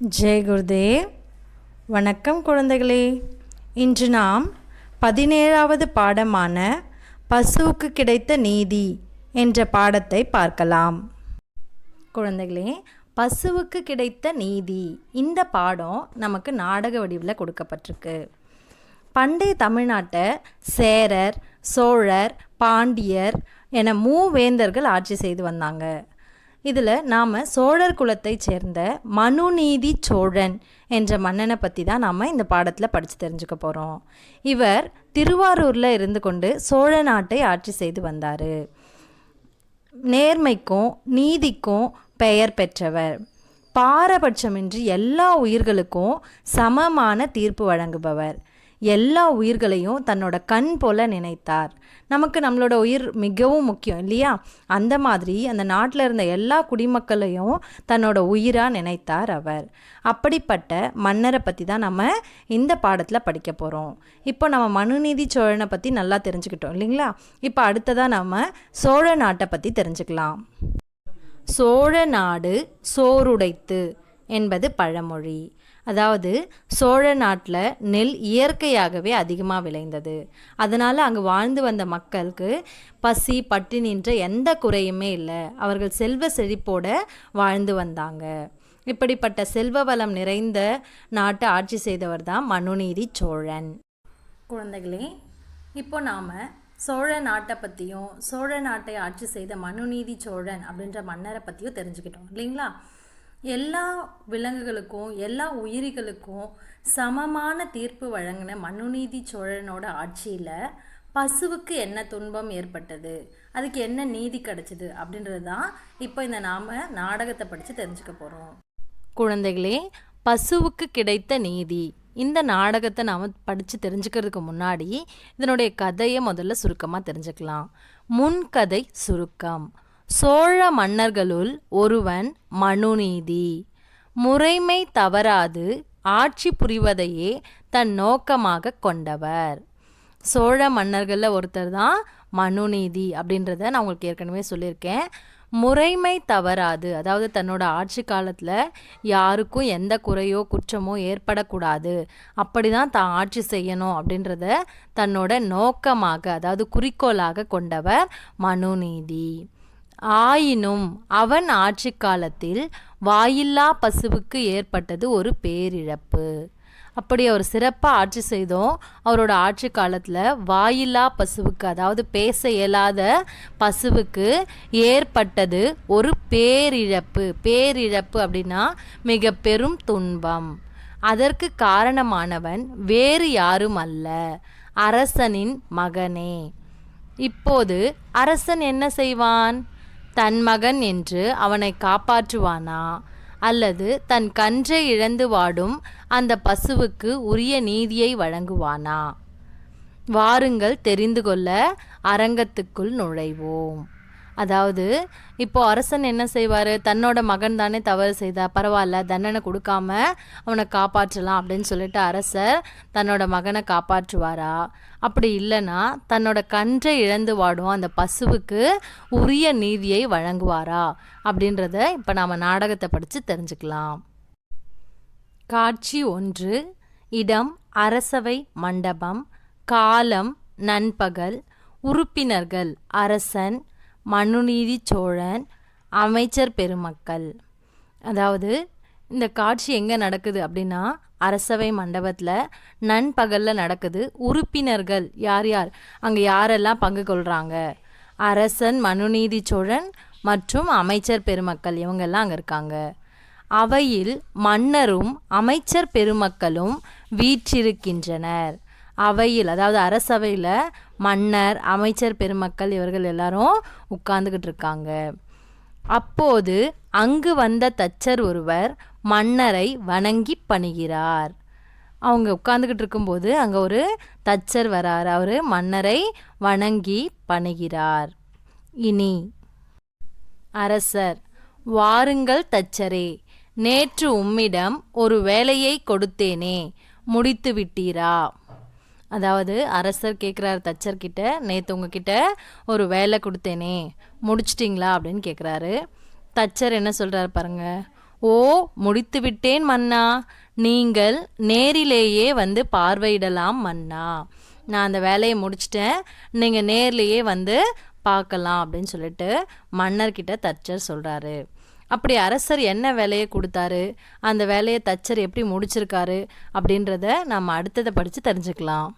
ஜெய் குருதேவ். வணக்கம் குழந்தைகளே. இன்று நாம் பதினேழாவது பாடமான பசுவுக்கு கிடைத்த நீதி என்ற பாடத்தை பார்க்கலாம். குழந்தைகளே பசுவுக்கு கிடைத்த நீதி இந்த பாடம் நமக்கு நாடக வடிவில் கொடுக்கப்பட்டிருக்கு. பண்டைய தமிழ்நாட்டை சேரர் சோழர் பாண்டியர் என மூவேந்தர்கள் ஆட்சி செய்து வந்தாங்க. இதில் நாம் சோழர் குலத்தை சேர்ந்த மனுநீதி சோழன் என்ற மன்னனை பற்றி தான் நாம் இந்த பாடத்தில் படித்து தெரிஞ்சுக்க போகிறோம் இவர் திருவாரூரில் இருந்து கொண்டு சோழ நாட்டை ஆட்சி செய்து வந்தார். நேர்மைக்கும் நீதிக்கும் பெயர் பெற்றவர். பாரபட்சமின்றி எல்லா உயிர்களுக்கும் சமமான தீர்ப்பு வழங்குபவர். எல்லா உயிர்களையும் தன்னோட கண் போல நினைத்தார். நமக்கு நம்மளோட உயிர் மிகவும் முக்கியம் இல்லையா? அந்த மாதிரி அந்த நாட்டில் இருந்த எல்லா குடிமக்களையும் தன்னோட உயிராக நினைத்தார் அவர். அப்படிப்பட்ட மன்னரை பற்றி தான் நம்ம இந்த பாடத்தில் படிக்க போகிறோம் இப்போ நம்ம மனுநீதி சோழனை பற்றி நல்லா தெரிஞ்சுக்கிட்டோம் இல்லைங்களா? இப்போ அடுத்ததாக நம்ம சோழ நாட்டை பற்றி தெரிஞ்சுக்கலாம். சோழ நாடு சோறுடைத்து என்பது பழமொழி. அதாவது சோழ நாட்டில் நெல் இயற்கையாகவே அதிகமாக விளைந்தது. அதனால் அங்கே வாழ்ந்து வந்த மக்களுக்கு பசி பட்டினின்ற எந்த குறையுமே இல்லை. அவர்கள் செல்வ செழிப்போட வாழ்ந்து வந்தாங்க. இப்படிப்பட்ட செல்வ வளம் நிறைந்த நாட்டை ஆட்சி செய்தவர் தான் மனுநீதி சோழன். குழந்தைகளே இப்போ நாம் சோழ நாட்டை பற்றியும் சோழ நாட்டை ஆட்சி செய்த மனுநீதி சோழன் அப்படின்ற மன்னரை பற்றியும் தெரிஞ்சுக்கிட்டோம் இல்லைங்களா? எல்லா விலங்குகளுக்கும் எல்லா உயிரிகளுக்கும் சமமான தீர்ப்பு வழங்கின மனுநீதி சோழனோட ஆட்சியில் பசுவுக்கு என்ன துன்பம் ஏற்பட்டது? அதுக்கு என்ன நீதி கிடைச்சிது? அப்படின்றது தான் இப்போ இந்த நாம் நாடகத்தை படித்து தெரிஞ்சுக்க போகிறோம் குழந்தைகளே பசுவுக்கு கிடைத்த நீதி. இந்த நாடகத்தை நாம் படித்து தெரிஞ்சுக்கிறதுக்கு முன்னாடி இதனுடைய கதையை முதல்ல சுருக்கமாக தெரிஞ்சுக்கலாம். முன்கதை சுருக்கம். சோழ மன்னர்களுள் ஒருவன் மனுநீதி. முறைமை தவறாது ஆட்சி புரிவதையே தன் நோக்கமாக கொண்டவர். சோழ மன்னர்களில் ஒருத்தர் தான் மனுநீதி அப்படின்றத நான் உங்களுக்கு ஏற்கனவே சொல்லியிருக்கேன். முறைமை தவறாது அதாவது தன்னோட ஆட்சி காலத்தில் யாருக்கும் எந்த குறையோ குற்றமோ ஏற்படக்கூடாது. அப்படி தான் தான் ஆட்சி செய்யணும் அப்படின்றத தன்னோட நோக்கமாக அதாவது குறிக்கோளாக கொண்டவர் மனுநீதி. ஆயினும் அவன் ஆட்சி காலத்தில் வாயில்லா பசுவுக்கு ஏற்பட்டது ஒரு பேரிழப்பு. அப்படி அவர் சிறப்பாக ஆட்சி செய்தோம். அவரோட ஆட்சி காலத்தில் வாயில்லா பசுவுக்கு அதாவது பேச இயலாத பசுவுக்கு ஏற்பட்டது ஒரு பேரிழப்பு. பேரிழப்பு அப்படின்னா மிக பெரும் துன்பம். அதற்கு காரணமானவன் வேறு யாரும் அல்ல. அரசனின் மகனே. இப்போது அரசன் என்ன செய்வான்? தன் மகன் என்று அவனை காப்பாற்றுவானா? அல்லது தன் கன்றை இழந்து வாடும் அந்த பசுவுக்கு உரிய நீதியை வழங்குவானா? வாருங்கள் தெரிந்து கொள்ள அரங்கத்துக்குள் நுழைவோம். அதாவது இப்போ அரசன் என்ன செய்வார்? தன்னோட மகன் தானே தவறு செய்தா? பரவாயில்ல தண்டனை கொடுக்காம அவனை காப்பாற்றலாம் அப்படின்னு சொல்லிட்டு அரசர் தன்னோட மகனை காப்பாற்றுவாரா? அப்படி இல்லைன்னா தன்னோட கன்றை இழந்து வாடும் அந்த பசுவுக்கு உரிய நீதியை வழங்குவாரா? அப்படின்றத இப்போ நாம் நாடகத்தை படித்து தெரிஞ்சுக்கலாம். காட்சி ஒன்று இடம் அரசவை மண்டபம் காலம் நண்பகல் உறுப்பினர்கள் அரசன் மனுநீதி சோழன் அமைச்சர் பெருமக்கள். அதாவது இந்த காட்சி எங்கே நடக்குது அப்படின்னா அரசவை மண்டபத்தில் நண்பகலில் நடக்குது. உறுப்பினர்கள் யார் யார்? அங்கே யாரெல்லாம் பங்கு கொள்கிறாங்க அரசன் மனுநீதி சோழன் மற்றும் அமைச்சர் பெருமக்கள் இவங்கெல்லாம் அங்கே இருக்காங்க. அவையில் மன்னரும் அமைச்சர் பெருமக்களும் வீற்றிருக்கின்றனர். அவையில் அதாவது அரசவையில் மன்னர் அமைச்சர் பெருமக்கள் இவர்கள் எல்லாரும் உட்கார்ந்துக்கிட்டு இருக்காங்க அப்போது அங்கு வந்த தச்சர் ஒருவர் மன்னரை வணங்கி பணிகிறார். அவங்க உட்காந்துக்கிட்டு இருக்கும்போது அங்கே ஒரு தச்சர் வரார். அவர் மன்னரை வணங்கி பணிகிறார். இனி அரசர் வாருங்கள் தச்சரே நேற்று உம்மிடம் ஒரு வேலையை கொடுத்தேனே முடித்து விட்டீரா அதாவது அரசர் கேட்குறாரு தச்சர்கிட்ட நேற்று உங்ககிட்ட ஒரு வேலை கொடுத்தேனே முடிச்சிட்டிங்களா? அப்படின்னு கேட்குறாரு தச்சர் என்ன சொல்கிறாரு பாருங்க ஓ முடித்து விட்டேன் மன்னா நீங்கள் நேரிலேயே வந்து பார்வையிடலாம் மன்னா. நான் அந்த வேலையை முடிச்சிட்டேன் நீங்கள் நேர்லேயே வந்து பார்க்கலாம் அப்படின்னு சொல்லிட்டு மன்னர்கிட்ட தச்சர் சொல்கிறாரு அப்படி அரசர் என்ன வேலையை கொடுத்தாரு அந்த வேலையை தச்சர் எப்படி முடிச்சிருக்காரு அப்படின்றத நம்ம அடுத்ததை படித்து தெரிஞ்சுக்கலாம்.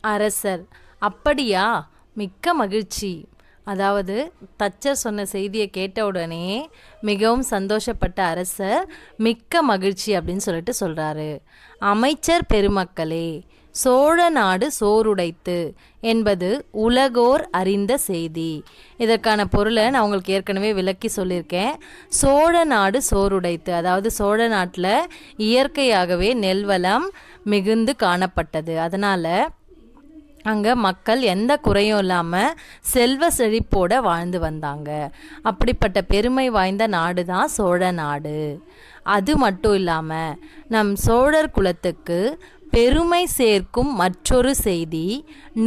அரசர். அப்படியா? மிக்க மகிழ்ச்சி. அதாவது தச்சர் சொன்ன செய்தியை கேட்ட உடனே மிகவும் சந்தோஷப்பட்ட அரசர் மிக்க மகிழ்ச்சி அப்படின்னு சொல்லிட்டு சொல்கிறாரு அமைச்சர் பெருமக்களே சோழ நாடு சோறுடைத்து என்பது உலகோர் அறிந்த செய்தி. இதற்கான பொருளை நான் உங்களுக்கு ஏற்கனவே விளக்கி சொல்லியிருக்கேன். சோழ நாடு சோறுடைத்து அதாவது சோழ நாட்டில் இயற்கையாகவே நெல்வளம் மிகுந்து காணப்பட்டது. அதனால் அங்கே மக்கள் எந்த குறையும் இல்லாமல் செல்வ செழிப்போடு வாழ்ந்து வந்தாங்க. அப்படிப்பட்ட பெருமை வாய்ந்த நாடு தான் சோழ நாடு. அது மட்டும் இல்லாமல் நம் சோழர் குலத்துக்கு பெருமை சேர்க்கும் மற்றொரு செய்தி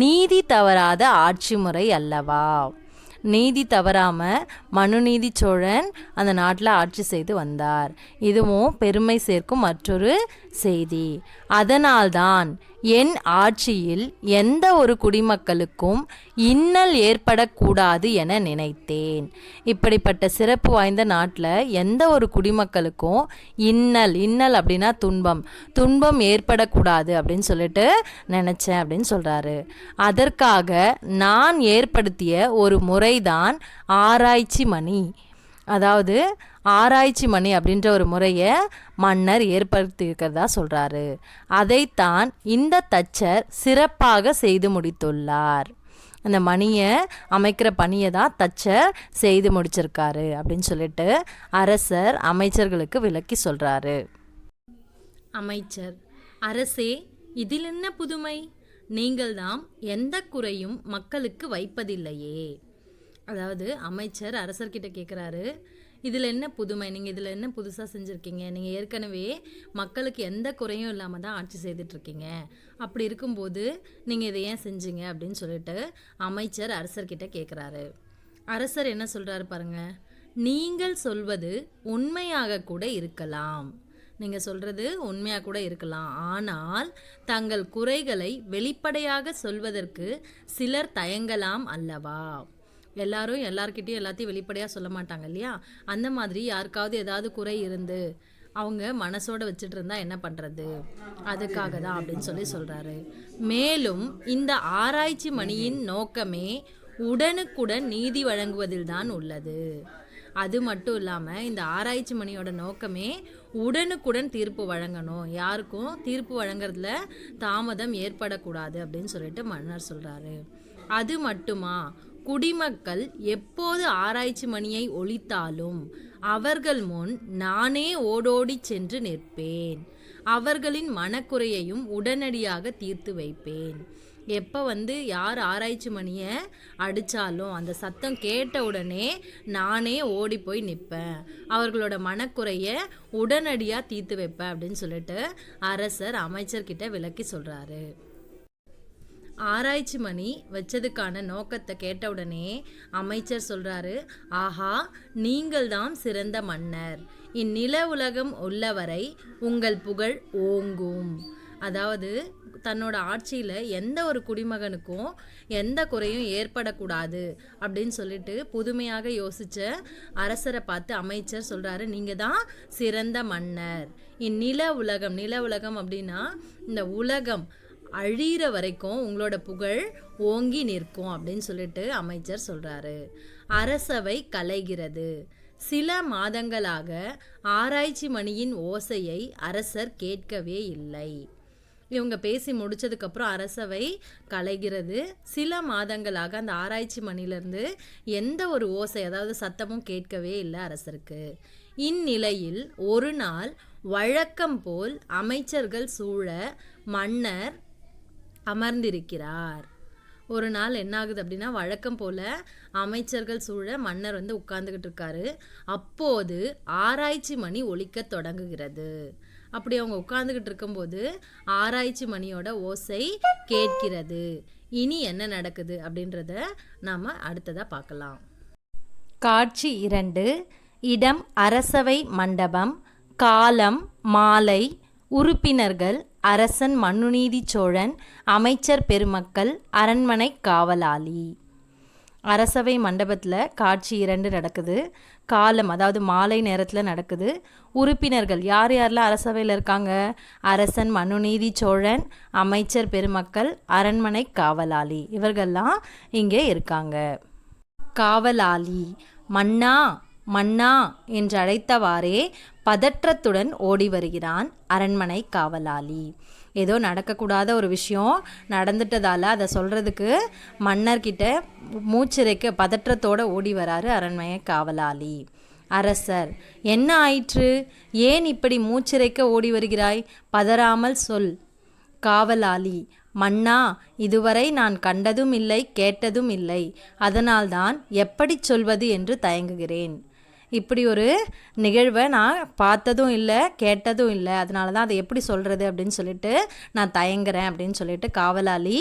நீதி தவறாத ஆட்சி முறை அல்லவா? நீதி தவறாமல் மனுநீதி சோழன் அந்த நாட்டில் ஆட்சி செய்து வந்தார். இதுவும் பெருமை சேர்க்கும் மற்றொரு செய்தி. அதனால்தான் என் ஆட்சியில் எந்த ஒரு குடிமக்களுக்கும் இன்னல் ஏற்படக்கூடாது என நினைத்தேன். இப்படிப்பட்ட சிறப்பு வாய்ந்த நாட்டில் எந்த ஒரு குடிமக்களுக்கும் இன்னல் இன்னல் அப்படின்னா துன்பம் துன்பம் ஏற்படக்கூடாது அப்படின்னு சொல்லிட்டு நினச்சேன் அப்படின்னு சொல்கிறாரு அதற்காக நான் ஏற்படுத்திய ஒரு முறைதான் ஆராய்ச்சி மணி. அதாவது ஆராய்ச்சி மணி அப்படின்ற ஒரு முறையை மன்னர் ஏற்படுத்தியிருக்கிறதா சொல்கிறாரு அதைத்தான் இந்த தச்சர் சிறப்பாக செய்து முடித்துள்ளார். அந்த மணியை அமைக்கிற பணியை தான் தச்சர் செய்து முடிச்சிருக்காரு அப்படின்னு சொல்லிட்டு அரசர் அமைச்சர்களுக்கு விளக்கி சொல்கிறாரு அமைச்சர் அரசே இதில் என்ன புதுமை? நீங்கள்தாம் எந்த குறையும் மக்களுக்கு வைப்பதில்லையே. அதாவது அமைச்சர் அரசர்கிட்ட கேட்குறாரு இதில் என்ன புதுமை? நீங்கள் இதில் என்ன புதுசாக செஞ்சுருக்கீங்க? நீங்கள் ஏற்கனவே மக்களுக்கு எந்த குறையும் இல்லாமல் தான் ஆட்சி செய்துட்ருக்கீங்க. அப்படி இருக்கும்போது நீங்கள் இதை ஏன் செஞ்சீங்க? அப்படின்னு சொல்லிட்டு அமைச்சர் அரசர்கிட்ட கேட்குறாரு அரசர் என்ன சொல்கிறாரு பாருங்கள் நீங்கள் சொல்வது உண்மையாக கூட இருக்கலாம். நீங்கள் சொல்கிறது உண்மையாக கூட இருக்கலாம். ஆனால் தங்கள் குறைகளை வெளிப்படையாக சொல்வதற்கு சிலர் தயங்கலாம் அல்லவா? எல்லாரும் எல்லார்கிட்டையும் எல்லாத்தையும் வெளிப்படையாக சொல்ல மாட்டாங்க இல்லையா? அந்த மாதிரி யாருக்காவது ஏதாவது குறை இருந்து அவங்க மனசோட வச்சுட்டு இருந்தா என்ன பண்றது? அதுக்காக தான் அப்படின்னு சொல்லி சொல்றாரு. மேலும் இந்த ஆராய்ச்சி மணியின் நோக்கமே உடனுக்குடன் நீதி வழங்குவதில் தான் உள்ளது. அது மட்டும் இல்லாமல் இந்த ஆராய்ச்சி மணியோட நோக்கமே உடனுக்குடன் தீர்ப்பு வழங்கணும். யாருக்கும் தீர்ப்பு வழங்குறதுல தாமதம் ஏற்படக்கூடாது அப்படின்னு சொல்லிட்டு மன்னர் சொல்கிறாரு அது மட்டுமா? குடிமக்கள் எப்போது ஆராய்ச்சி மணியை ஒழித்தாலும் அவர்கள் முன் நானே ஓடோடி சென்று நிற்பேன். அவர்களின் மனக்குறையையும் உடனடியாக தீர்த்து வைப்பேன். எப்போ வந்து யார் ஆராய்ச்சி மணியை அடித்தாலும் அந்த சத்தம் கேட்ட உடனே நானே ஓடி போய் நிற்பேன். அவர்களோட மனக்குறையை உடனடியாக தீர்த்து வைப்பேன் அப்படின்னு சொல்லிட்டு அரசர் அமைச்சர்கிட்ட விளக்கி சொல்கிறாரு ஆராய்ச்சி மணி வச்சதுக்கான நோக்கத்தை கேட்டவுடனே அமைச்சர் சொல்றாரு ஆஹா நீங்கள்தான் சிறந்த மன்னர். இந்நில உலகம் உள்ளவரை உங்கள் புகழ் ஓங்கும். அதாவது தன்னோட ஆட்சியில் எந்த ஒரு குடிமகனுக்கும் எந்த குறையும் ஏற்படக்கூடாது அப்படின்னு சொல்லிட்டு புதுமையாக யோசித்த அரசரை பார்த்து அமைச்சர் சொல்கிறாரு நீங்கள் தான் சிறந்த மன்னர். இந்நில உலகம் நில உலகம் அப்படின்னா இந்த உலகம் அழிகிற வரைக்கும் உங்களோட புகழ் ஓங்கி நிற்கும் அப்படின்னு சொல்லிட்டு அமைச்சர் சொல்கிறாரு அரசவை கலைகிறது. சில மாதங்களாக ஆராய்ச்சி மணியின் ஓசையை அரசர் கேட்கவே இல்லை. இவங்க பேசி முடிச்சதுக்கப்புறம் அரசவை கலைகிறது. சில மாதங்களாக அந்த ஆராய்ச்சி மணிலேருந்து எந்த ஒரு ஓசை அதாவது சத்தமும் கேட்கவே இல்லை அரசருக்கு. இந்நிலையில் ஒரு நாள் வழக்கம் போல் அமைச்சர்கள் சூழ மன்னர் அமர்ந்திருக்கிறார். ஒரு நாள் என்ன ஆகுது அப்படின்னா வழக்கம் போல் அமைச்சர்கள் சூழ மன்னர் வந்து உட்கார்ந்துக்கிட்டு இருக்காரு. அப்போது ஆராய்ச்சி மணி ஒழிக்க தொடங்குகிறது. அப்படி அவங்க உட்கார்ந்துக்கிட்டு இருக்கும்போது ஆராய்ச்சி மணியோட ஓசை கேட்கிறது. இனி என்ன நடக்குது அப்படின்றத நாம் அடுத்ததாக பார்க்கலாம். காட்சி இரண்டு. இடம் அரசவை மண்டபம் காலம் மாலை உறுப்பினர்கள் அரசன் மனுநீதி சோழன் அமைச்சர் பெருமக்கள் அரண்மனை காவலாளி. அரசவை மண்டபத்தில் காட்சி இரண்டு நடக்குது. காலம் அதாவது மாலை நேரத்தில் நடக்குது. உறுப்பினர்கள் யார் யாரெல்லாம் அரசவையில் இருக்காங்க? அரசன் மனுநீதி சோழன் அமைச்சர் பெருமக்கள் அரண்மனை காவலாளி. இவர்கள்லாம் இங்கே இருக்காங்க. காவலாளி மன்னா மன்னா என்று அழைத்தவாறே பதற்றத்துடன் ஓடி வருகிறான் அரண்மனை காவலாளி. ஏதோ நடக்கக்கூடாத ஒரு விஷயம் நடந்துட்டதால் அதை சொல்கிறதுக்கு மன்னர்கிட்ட மூச்சிறைக்க பதற்றத்தோடு ஓடி வராரு அரண்மனை காவலாளி. அரசர் என்ன ஆயிற்று? ஏன் இப்படி மூச்சிறைக்க ஓடி வருகிறாய் பதறாமல் சொல். காவலாளி மன்னா இதுவரை நான் கண்டதும் இல்லை கேட்டதும் இல்லை. அதனால்தான் எப்படி சொல்வது என்று தயங்குகிறேன். இப்படி ஒரு நிகழ்வை நான் பார்த்ததும் இல்லை கேட்டதும் இல்லை. அதனால தான் அதை எப்படி சொல்கிறது அப்படின்னு சொல்லிட்டு நான் தயங்குறேன் அப்படின்னு சொல்லிட்டு காவலாளி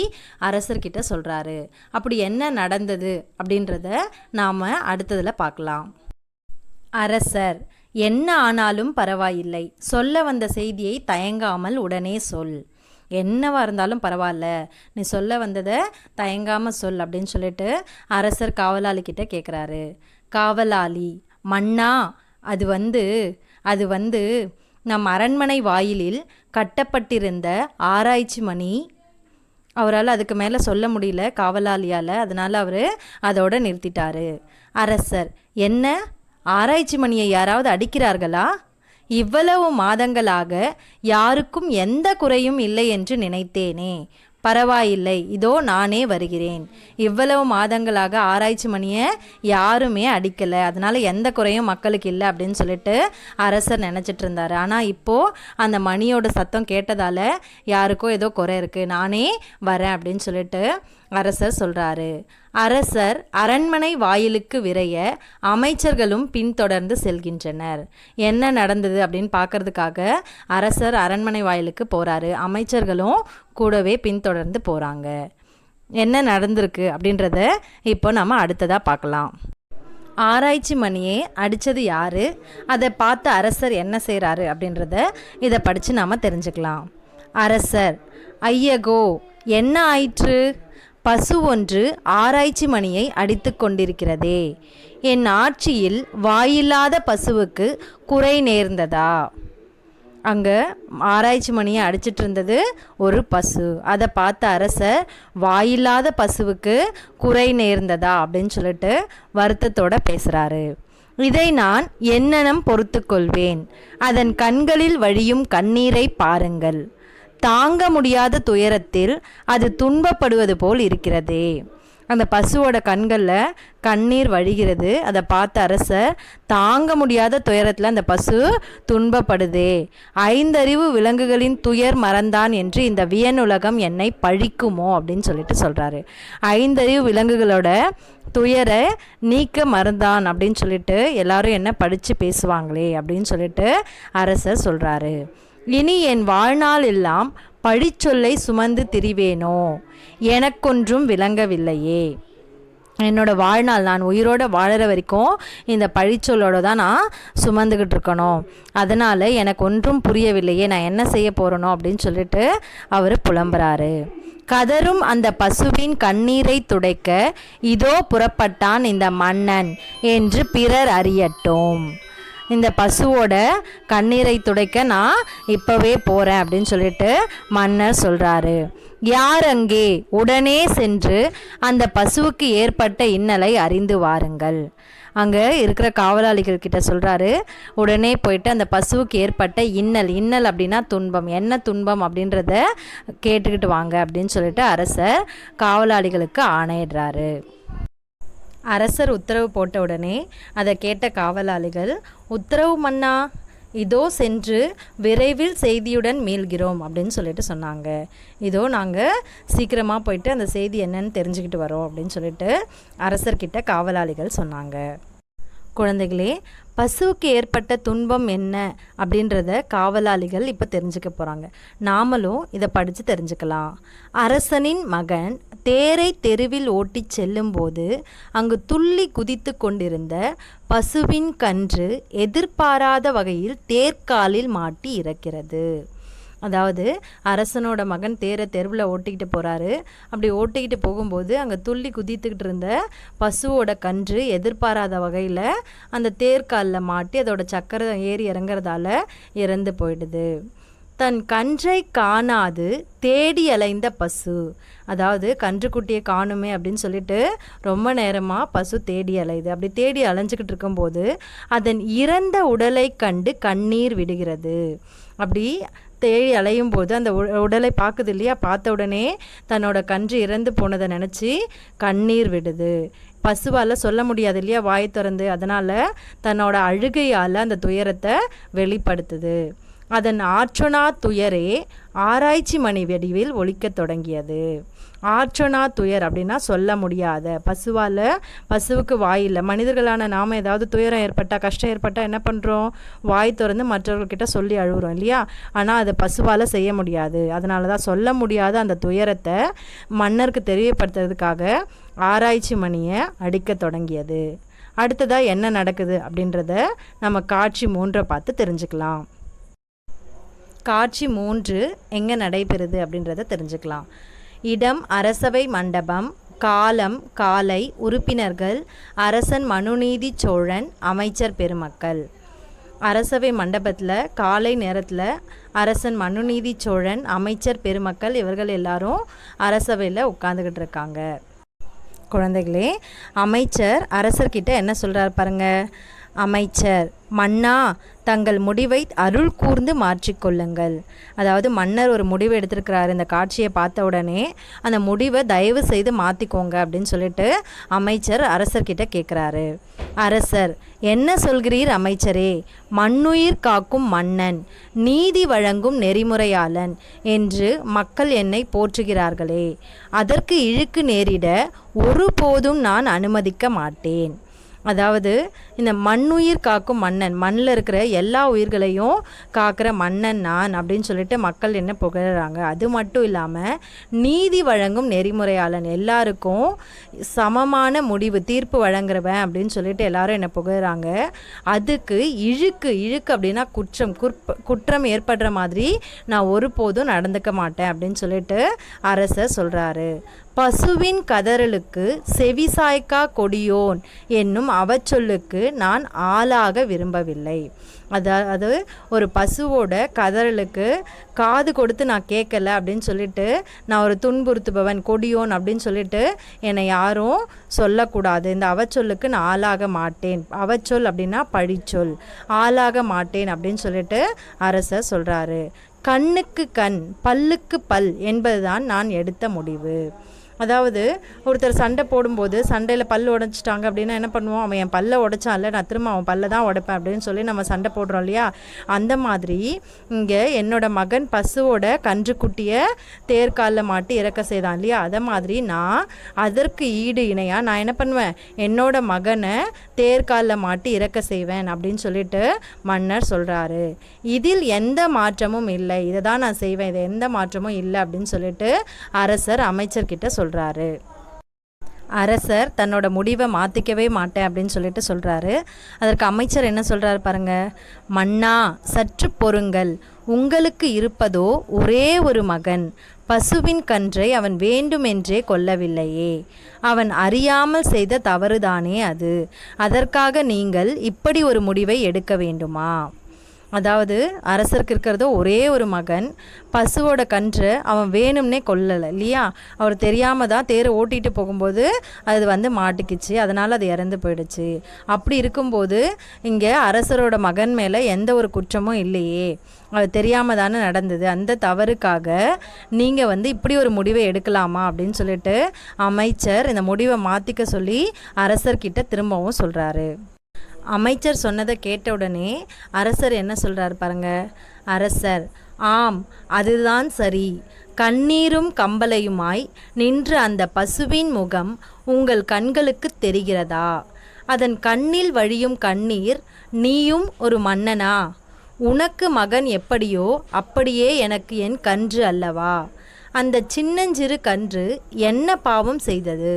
அரசர்கிட்ட சொல்கிறாரு அப்படி என்ன நடந்தது அப்படின்றத நாம் அடுத்ததில் பார்க்கலாம். அரசர் என்ன ஆனாலும் பரவாயில்லை. சொல்ல வந்த செய்தியை தயங்காமல் உடனே சொல். என்னவா இருந்தாலும் பரவாயில்ல. நீ சொல்ல வந்ததை தயங்காமல் சொல் அப்படின்னு சொல்லிட்டு அரசர் காவலாளிக்கிட்ட கேட்குறாரு காவலாளி மன்னா அது வந்து அது வந்து நம் அரண்மனை வாயிலில் கட்டப்பட்டிருந்த ஆராய்ச்சி மணி. அவரால் அதுக்கு மேலே சொல்ல முடியல காவலாளியால் அதனால் அவர் அதோட நிறுத்திட்டாரு. அரசர் என்ன? ஆராய்ச்சி மணியை யாராவது அடிக்கிறார்களா? இவ்வளவு மாதங்களாக யாருக்கும் எந்த குறையும் இல்லை என்று நினைத்தேனே. பரவாயில்லை. இதோ நானே வருகிறேன். இவ்வளவு மாதங்களாக ஆராய்ச்சி மணியை யாருமே அடிக்கலை. அதனால் எந்த குறையும் மக்களுக்கு இல்லை அப்படின்னு சொல்லிட்டு அரசர் நினச்சிட்டு இருந்தார். ஆனால் இப்போது அந்த மணியோட சத்தம் கேட்டதால் யாருக்கோ ஏதோ குறை இருக்குது நானே வரேன் அப்படின்னு சொல்லிட்டு அரசர் சொல்கிறாரு அரசர் அரண்மனை வாயிலுக்கு விரைய அமைச்சர்களும் பின்தொடர்ந்து செல்கின்றனர். என்ன நடந்தது அப்படின்னு பார்க்கறதுக்காக அரசர் அரண்மனை வாயிலுக்கு போகிறாரு அமைச்சர்களும் கூடவே பின்தொடர்ந்து போகிறாங்க என்ன நடந்திருக்கு அப்படின்றத இப்போ நம்ம அடுத்ததாக பார்க்கலாம். ஆராய்ச்சி மணியே அடித்தது யார்? அதை பார்த்து அரசர் என்ன செய்கிறாரு அப்படின்றத இதை படித்து நாம் தெரிஞ்சுக்கலாம். அரசர் ஐயகோ என்ன ஆயிற்று? பசு ஒன்று ஆராய்ச்சி மணியை அடித்து கொண்டிருக்கிறதே. என் ஆட்சியில் வாயில்லாத பசுவுக்கு குறை நேர்ந்ததா? அங்கே ஆராய்ச்சி மணியை அடிச்சிட்டு இருந்தது ஒரு பசு. அதை பார்த்த அரசர் வாயில்லாத பசுவுக்கு குறை நேர்ந்ததா? அப்படின்னு சொல்லிட்டு வருத்தத்தோட பேசுகிறாரு இதை நான் என்னெனம் பொறுத்து கொள்வேன். அதன் கண்களில் வழியும் கண்ணீரை பாருங்கள். தாங்க முடியாத துயரத்தில் அது துன்பப்படுவது போல் இருக்கிறதே. அந்த பசுவோட கண்களில் கண்ணீர் வழிகிறது. அதை பார்த்த அரசர் தாங்க முடியாத துயரத்தில் அந்த பசு துன்பப்படுதே. ஐந்தறிவு விலங்குகளின் துயர் மறந்தான் என்று இந்த வியனுலகம் என்னை பழிக்குமோ அப்படின்னு சொல்லிட்டு சொல்கிறாரு ஐந்தறிவு விலங்குகளோட துயரை நீக்க மறந்தான் அப்படின்னு சொல்லிட்டு எல்லாரும் என்ன படித்து பேசுவாங்களே அப்படின்னு சொல்லிட்டு அரசர் சொல்கிறாரு இனி என் வாழ்நாள் எல்லாம் பழிச்சொல்லை சுமந்து திரிவேனோ? எனக்கொன்றும் விளங்கவில்லையே. என்னோட வாழ்நாள் நான் உயிரோட வாழற வரைக்கும் இந்த பழிச்சொல்லோட தான் நான் சுமந்துக்கிட்டு இருக்கணும். அதனால் எனக்கு ஒன்றும் புரியவில்லையே நான் என்ன செய்ய போகிறனோ அப்படின்னு சொல்லிட்டு அவர் புலம்புறாரு. கதரும் அந்த பசுவின் கண்ணீரை துடைக்க இதோ புறப்பட்டான் இந்த மன்னன் என்று பிறர் அறியட்டும். இந்த பசுவோட கண்ணீரை துடைக்க நான் இப்போவே போகிறேன் அப்படின்னு சொல்லிட்டு மன்னர் சொல்கிறாரு யார் அங்கே? உடனே சென்று அந்த பசுவுக்கு ஏற்பட்ட இன்னலை அறிந்து வாருங்கள். அங்கே இருக்கிற காவலாளிகள் கிட்ட சொல்கிறாரு உடனே போயிட்டு அந்த பசுவுக்கு ஏற்பட்ட இன்னல் இன்னல் அப்படின்னா துன்பம் என்ன துன்பம் அப்படின்றத கேட்டுக்கிட்டு வாங்க அப்படின்னு சொல்லிட்டு அரசர் காவலாளிகளுக்கு ஆணையிடுறாரு. அரசர் உத்தரவு போட்ட உடனே அதை கேட்ட காவலாளிகள் உத்தரவு மன்னா இதோ சென்று விரைவில் செய்தியுடன் மீள்கிறோம் அப்படின்னு சொல்லிட்டு சொன்னாங்க. இதோ நாங்கள் சீக்கிரமாக போயிட்டு அந்த செய்தி என்னன்னு தெரிஞ்சுக்கிட்டு வரோம் அப்படின்னு சொல்லிட்டு அரசர்கிட்ட காவலாளிகள் சொன்னாங்க. குழந்தைகளே பசுவுக்கு ஏற்பட்ட துன்பம் என்ன அப்படின்றத காவலாளிகள் இப்போ தெரிஞ்சுக்க போகிறாங்க நாமளும் இதை படித்து தெரிஞ்சுக்கலாம். அரசனின் மகன் தேரை தெருவில் ஓட்டிச் செல்லும்போது அங்கு துள்ளி குதித்து கொண்டிருந்த பசுவின் கன்று எதிர்பாராத வகையில் தேர்காலில் மாட்டி இறக்கிறது. அதாவது அரசனோட மகன் தேரை தெருவில் ஓட்டிக்கிட்டு போகிறாரு அப்படி ஓட்டிக்கிட்டு போகும்போது அங்கே துள்ளி குதித்துக்கிட்டு இருந்த பசுவோட கன்று எதிர்பாராத வகையில் அந்த தேர்காலில் மாட்டி அதோட சக்கரம் ஏறி இறங்குறதால இறந்து போயிடுது. தன் கன்றை காணாது தேடி அலைந்த பசு. அதாவது கன்றுக்குட்டியை காணுமே அப்படின்னு சொல்லிட்டு ரொம்ப நேரமாக பசு தேடி அலையுது. அப்படி தேடி அலைஞ்சிக்கிட்டு இருக்கும்போது அதன் இறந்த உடலை கண்டு கண்ணீர் விடுகிறது. அப்படி தேடி அலையும் போது அந்த உ- உடலை பார்க்குது இல்லையா? பார்த்த உடனே தன்னோட கன்று இறந்து போனதை நினச்சி கண்ணீர் விடுது. பசுவால் சொல்ல முடியாது இல்லையா? வாய் திறந்து. அதனால் தன்னோட அழுகையால் அந்த துயரத்தை வெளிப்படுத்துது. அதன் ஆற்றொணா துயரே ஆராய்ச்சி மணி வடிவில் ஒழிக்கத் தொடங்கியது. ஆற்றொணா துயர் அப்படின்னா சொல்ல முடியாத. பசுவால் பசுவுக்கு வாய் இல்லை. மனிதர்களான நாம் ஏதாவது துயரம் ஏற்பட்டால் கஷ்டம் ஏற்பட்டால் என்ன பண்ணுறோம் வாய் திறந்து மற்றவர்கிட்ட சொல்லி அழுகுறோம் இல்லையா? ஆனால் அதை பசுவால் செய்ய முடியாது. அதனால தான் சொல்ல முடியாத அந்த துயரத்தை மன்னருக்கு தெரியப்படுத்துறதுக்காக ஆராய்ச்சி மணியை அடிக்க தொடங்கியது. அடுத்ததாக என்ன நடக்குது அப்படின்றத நம்ம காட்சி மூன்றை பார்த்து தெரிஞ்சுக்கலாம். காட்சி மூன்று எங்கே நடைபெறுது அப்படின்றத தெரிஞ்சுக்கலாம். இடம் அரசவை மண்டபம் காலம் காலை உறுப்பினர்கள் அரசன் மனுநீதி சோழன் அமைச்சர் பெருமக்கள். அரசவை மண்டபத்தில் காலை நேரத்தில் அரசன் மனுநீதி சோழன் அமைச்சர் பெருமக்கள் இவர்கள் எல்லாரும் அரசவையில் உட்காந்துக்கிட்டு இருக்காங்க. குழந்தைகளே அமைச்சர் அரசர்கிட்ட என்ன சொல்கிறார் பாருங்கள் அமைச்சர். மன்னா தங்கள் முடிவை அருள் கூர்ந்து மாற்றிக்கொள்ளுங்கள் அதாவது மன்னர் ஒரு முடிவு எடுத்திருக்கிறாரு. இந்த காட்சியை பார்த்த உடனே அந்த முடிவை தயவு செய்து மாற்றிக்கோங்க அப்படின்னு சொல்லிட்டு அமைச்சர் அரசர்கிட்ட கேட்குறாரு அரசர் என்ன சொல்கிறீர் அமைச்சரே? மண்ணுயிர் காக்கும் மன்னன் நீதி வழங்கும் நெறிமுறையாளன் என்று மக்கள் என்னை போற்றுகிறார்களே. அதற்கு இழுக்கு நேரிட ஒருபோதும் நான் அனுமதிக்க மாட்டேன். அதாவது இந்த மண்ணுயிர் காக்கும் மன்னன் மண்ணில் இருக்கிற எல்லா உயிர்களையும் காக்கிற மன்னன் நான் அப்படின்னு சொல்லிட்டு மக்கள் என்ன புகழறாங்க? அது மட்டும் இல்லாமல் நீதி வழங்கும் நெறிமுறையாளன் எல்லாருக்கும் சமமான முடிவு தீர்ப்பு வழங்குறவன் அப்படின்னு சொல்லிட்டு எல்லாரும் என்ன புகழறாங்க? அதுக்கு இழுக்கு இழுக்கு அப்படின்னா குற்றம் குற்ப குற்றம் ஏற்படுற மாதிரி நான் ஒருபோதும் நடந்துக்க மாட்டேன் அப்படின்னு சொல்லிட்டு அரசர் சொல்கிறாரு பசுவின் கதறலுக்கு செவிசாய்க்கா கொடியோன் என்னும் அவச்சொல்லுக்கு நான் ஆளாக விரும்பவில்லை. அதாவது ஒரு பசுவோட கதறலுக்கு காது கொடுத்து நான் கேட்கல அப்படின்னு சொல்லிட்டு நான் ஒரு துன்புறுத்துபவன் கொடியோன் அப்படின்னு சொல்லிட்டு என்னை யாரும் சொல்லக்கூடாது. இந்த அவச்சொல்லுக்கு நான் ஆளாக மாட்டேன். அவச்சொல் அப்படின்னா பழிச்சொல். ஆளாக மாட்டேன் அப்படின்னு சொல்லிட்டு அரசர் சொல்கிறாரு கண்ணுக்கு கண் பல்லுக்கு பல் என்பதுதான் நான் எடுத்த முடிவு. அதாவது ஒருத்தர் சண்டை போடும்போது சண்டையில் பல் உடைச்சிட்டாங்க அப்படின்னா என்ன பண்ணுவோம்? அவன் என் பல்லை உடைச்சான்ல நான் திரும்ப அவன் பல்ல தான் உடைப்பேன் அப்படின்னு சொல்லி நம்ம சண்டை போடுறோம் இல்லையா? அந்த மாதிரி இங்கே என்னோட மகன் பசுவோட கன்றுக்குட்டியை தேர்காலில் மாட்டி இறக்க செய்தான் இல்லையா? அதை மாதிரி நான் அதற்கு ஈடு இணையாக நான் என்ன பண்ணுவேன்? என்னோட மகனை தேர்காலில் மாட்டி இறக்க செய்வேன் அப்படின்னு சொல்லிட்டு மன்னர் சொல்கிறாரு இதில் எந்த மாற்றமும் இல்லை. இதை தான் நான் செய்வேன். இது எந்த மாற்றமும் இல்லை அப்படின்னு சொல்லிட்டு அரசர் அமைச்சர்கிட்ட சொல்கிறார் அரசர் தன்னோட முடிவை மாற்றிக்கவே மாட்டேன் அப்படின்னு சொல்லிட்டு சொல்கிறாரு அதற்கு அமைச்சர் என்ன சொல்கிறாரு பாருங்க. மன்னா சற்று பொறுங்கள். உங்களுக்கு இருப்பதோ ஒரே ஒரு மகன். பசுவின் கன்றை அவன் வேண்டுமென்றே கொல்லவில்லையே. அவன் அறியாமல் செய்த தவறுதானே அது. அதற்காக நீங்கள் இப்படி ஒரு முடிவை எடுக்க வேண்டுமா? அதாவது அரசருக்கு இருக்கிறது ஒரே ஒரு மகன். பசுவோட கன்று அவன் வேணும்னே கொல்லலை இல்லையா? அவர் தெரியாமல் தான் தேரை ஓட்டிட்டு போகும்போது அது வந்து மாட்டிக்கிச்சு அதனால் அது இறந்து போயிடுச்சு. அப்படி இருக்கும்போது இங்கே அரசரோட மகன் மேலே எந்த ஒரு குற்றமும் இல்லையே. அது தெரியாமல் தானே நடந்தது. அந்த தவறுக்காக நீங்கள் வந்து இப்படி ஒரு முடிவை எடுக்கலாமா அப்படின்னு சொல்லிட்டு அமைச்சர் இந்த முடிவை மாற்றிக்க சொல்லி அரசர்கிட்ட திரும்பவும் சொல்கிறாரு அமைச்சர் சொன்னதை கேட்ட உடனே அரசர் என்ன சொல்கிறார் பாருங்க? அரசர் ஆம் அதுதான் சரி. கண்ணீரும் கம்பலையுமாய் நின்ற அந்த பசுவின் முகம் உங்கள் கண்களுக்கு தெரிகிறதா? அதன் கண்ணில் வழியும் கண்ணீர் நீயும் ஒரு மன்னனா? உனக்கு மகன் எப்படியோ அப்படியே எனக்கு என் கன்று அல்லவா? அந்த சின்னஞ்சிறு கன்று என்ன பாவம் செய்தது?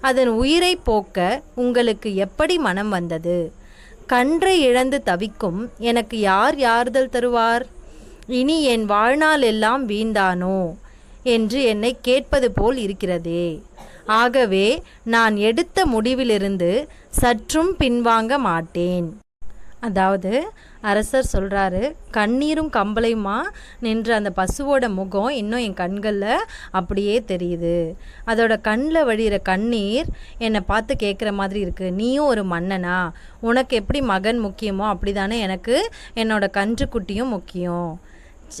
அதன் உயிரை போக்க உங்களுக்கு எப்படி மனம் வந்தது? கன்றை இழந்து தவிக்கும். எனக்கு யார் யாறுதல் தருவார்? இனி என் வாழ்நாள் எல்லாம் வீண்டானோ? என்று என்னை கேட்பது போல் இருக்கிறதே. ஆகவே நான் எடுத்த முடிவிலிருந்து சற்றும் பின்வாங்க மாட்டேன். அதாவது அரசர் சொல்கிறாரு கண்ணீரும் கம்பளையுமா? நின்ற அந்த பசுவோட முகம் இன்னும் என் கண்களில் அப்படியே தெரியுது. அதோட கண்ணில் வழிகிற கண்ணீர் என்னை பார்த்து கேட்குற மாதிரி இருக்குது நீயும் ஒரு மன்னனா? உனக்கு எப்படி மகன் முக்கியமோ அப்படி தானே எனக்கு என்னோட கன்றுக்குட்டியும் முக்கியம்.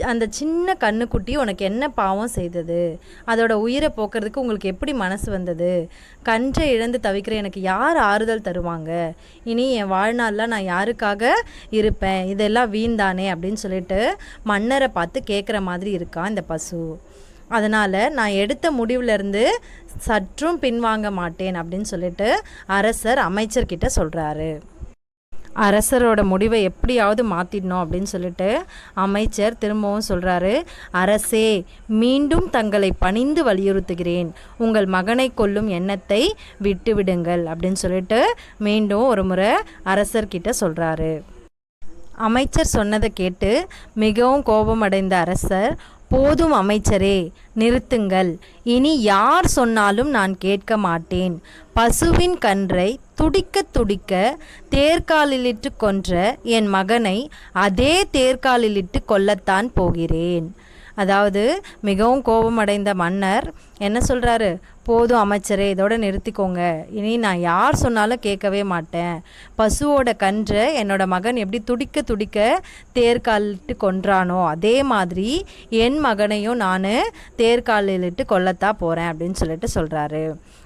அந்த சின்ன கண்ணுக்குட்டி உனக்கு என்ன பாவம் செய்தது? அதோட உயிரை போக்குறதுக்கு உங்களுக்கு எப்படி மனசு வந்தது? கன்றை இழந்து தவிக்கிற எனக்கு யார் ஆறுதல் தருவாங்க? இனி என் வாழ்நாளில் நான் யாருக்காக இருப்பேன்? இதெல்லாம் வீண்தானே? அப்படின்னு சொல்லிட்டு மன்னரை பார்த்து கேட்குற மாதிரி இருக்கான் இந்த பசு. அதனால் நான் எடுத்த முடிவுலேருந்து சற்றும் பின்வாங்க மாட்டேன் அப்படின்னு சொல்லிட்டு அரசர் அமைச்சர்கிட்ட சொல்கிறாரு அரசரோட முடிவை எப்படியாவது மாற்றிடணும் அப்படின்னு சொல்லிட்டு அமைச்சர் திரும்பவும் சொல்கிறாரு அரசே மீண்டும் தங்களை பணிந்து வலியுறுத்துகிறேன். உங்கள் மகனை கொல்லும் எண்ணத்தை விட்டுவிடுங்கள் அப்படின்னு சொல்லிட்டு மீண்டும் ஒரு முறை அரசர்கிட்ட சொல்கிறாரு அமைச்சர் சொன்னதை கேட்டு மிகவும் கோபமடைந்த அரசர் போதும் அமைச்சரே நிறுத்துங்கள். இனி யார் சொன்னாலும் நான் கேட்க மாட்டேன். பசுவின் கன்றை துடிக்க துடிக்க தேர்காலிலிட்டு கொன்ற என் மகனை அதே தேர்காலிலிட்டு கொல்லத்தான் போகிறேன். அதாவது மிகவும் கோபமடைந்த மன்னர் என்ன சொல்கிறாரு போதும் அமைச்சரே இதோட நிறுத்திக்கோங்க. இனி நான் யார் சொன்னாலும் கேட்கவே மாட்டேன். பசுவோட கன்றை என்னோட மகன் எப்படி துடிக்க துடிக்க தேர்காலிட்டு கொன்றானோ அதே மாதிரி என் மகனையும் நான் தேர்காலிட்டு கொல்லத்தான் போகிறேன் அப்படின்னு சொல்லிட்டு சொல்கிறாரு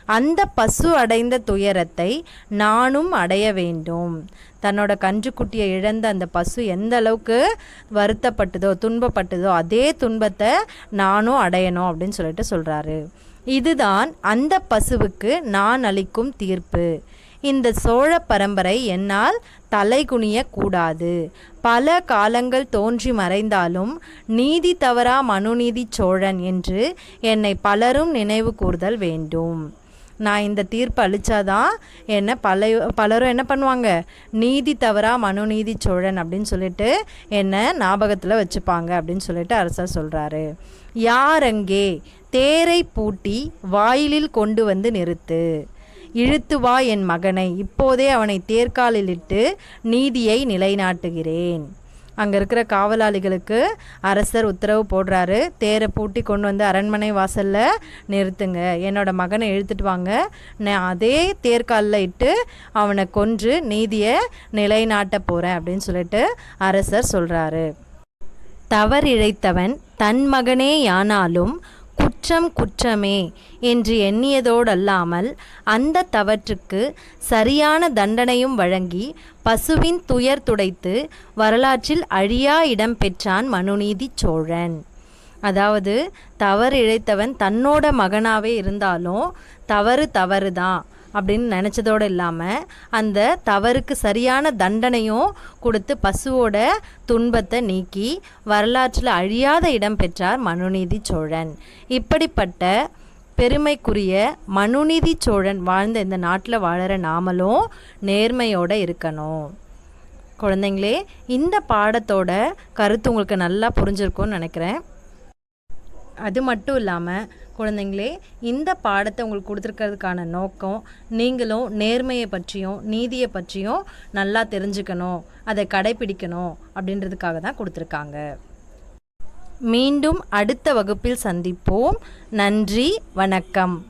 அந்த பசு அடைந்த துயரத்தை நானும் அடைய வேண்டும். தன்னோட கன்றுக்குட்டியை இழந்த அந்த பசு எந்த அளவுக்கு வருத்தப்பட்டதோ துன்பப்பட்டதோ அதே துன்பத்தை நானும் அடையணும் அப்படின்னு சொல்லிட்டு சொல்கிறாரு இதுதான் அந்த பசுவுக்கு நான் அளிக்கும் தீர்ப்பு. இந்த சோழ பரம்பரை என்னால் தலைகுனிய கூடாது. பல காலங்கள் தோன்றி மறைந்தாலும் நீதி தவறா மனுநீதி சோழன் என்று என்னை பலரும் நினைவு கூறுதல் வேண்டும். நான் இந்த தீர்ப்பு அழிச்சாதான் என்ன பல பலரும் என்ன பண்ணுவாங்க? நீதி தவறா மனுநீதி சோழன் அப்படின்னு சொல்லிட்டு என்ன ஞாபகத்தில் வச்சுப்பாங்க அப்படின்னு சொல்லிட்டு அரசர் சொல்கிறாரு யார் அங்கே? தேரை பூட்டி வாயிலில் கொண்டு வந்து நிறுத்து. இழுத்து வா என் மகனை. இப்போதே அவனை தேர்காலில் இட்டு நீதியை நிலைநாட்டுகிறேன். அங்கே இருக்கிற காவலாளிகளுக்கு அரசர் உத்தரவு போடுறாரு. தேரை பூட்டி கொண்டு வந்து அரண்மனை வாசலில் நிறுத்துங்க. என்னோட மகனை இழுத்துட்டு வாங்க. நான் அதே தேர்காலில் இட்டு அவனை கொன்று நீதியை நிலைநாட்ட போகிறேன் அப்படின்னு சொல்லிட்டு அரசர் சொல்கிறாரு தவறிழைத்தவன் தன் மகனே யானாலும் குற்றம் குற்றமே என்று எண்ணியதோடல்லாமல் அந்த தவற்றுக்கு சரியான தண்டனையும் வழங்கி பசுவின் துயர் துடைத்து வரலாற்றில் அழியா இடம் பெற்றான் மனுநீதி சோழன். அதாவது தவறு இழைத்தவன் தன்னோட மகனாவே இருந்தாலும் தவறு தவறு தான் அப்படின்னு நினச்சதோடு இல்லாமல் அந்த தவறுக்கு சரியான தண்டனையும் கொடுத்து பசுவோட துன்பத்தை நீக்கி வரலாற்றில் அழியாத இடம் பெற்றார் மனுநீதி சோழன். இப்படிப்பட்ட பெருமைக்குரிய மனுநீதி சோழன் வாழ்ந்த இந்த நாட்டில் வாழற நாமளும் நேர்மையோட இருக்கணும். குழந்தைங்களே இந்த பாடத்தோட கருத்து உங்களுக்கு நல்லா புரிஞ்சிருக்கும்னு நினைக்கிறேன். அது மட்டும் இல்லாமல் குழந்தைங்களே இந்த பாடத்தை உங்களுக்கு கொடுத்துருக்கிறதுக்கான நோக்கம் நீங்களும் நேர்மையை பற்றியும் நீதியை பற்றியும் நல்லா தெரிஞ்சுக்கணும் அதை கடைப்பிடிக்கணும் அப்படின்றதுக்காக தான் கொடுத்துருக்காங்க. மீண்டும் அடுத்த வகுப்பில் சந்திப்போம். நன்றி வணக்கம்.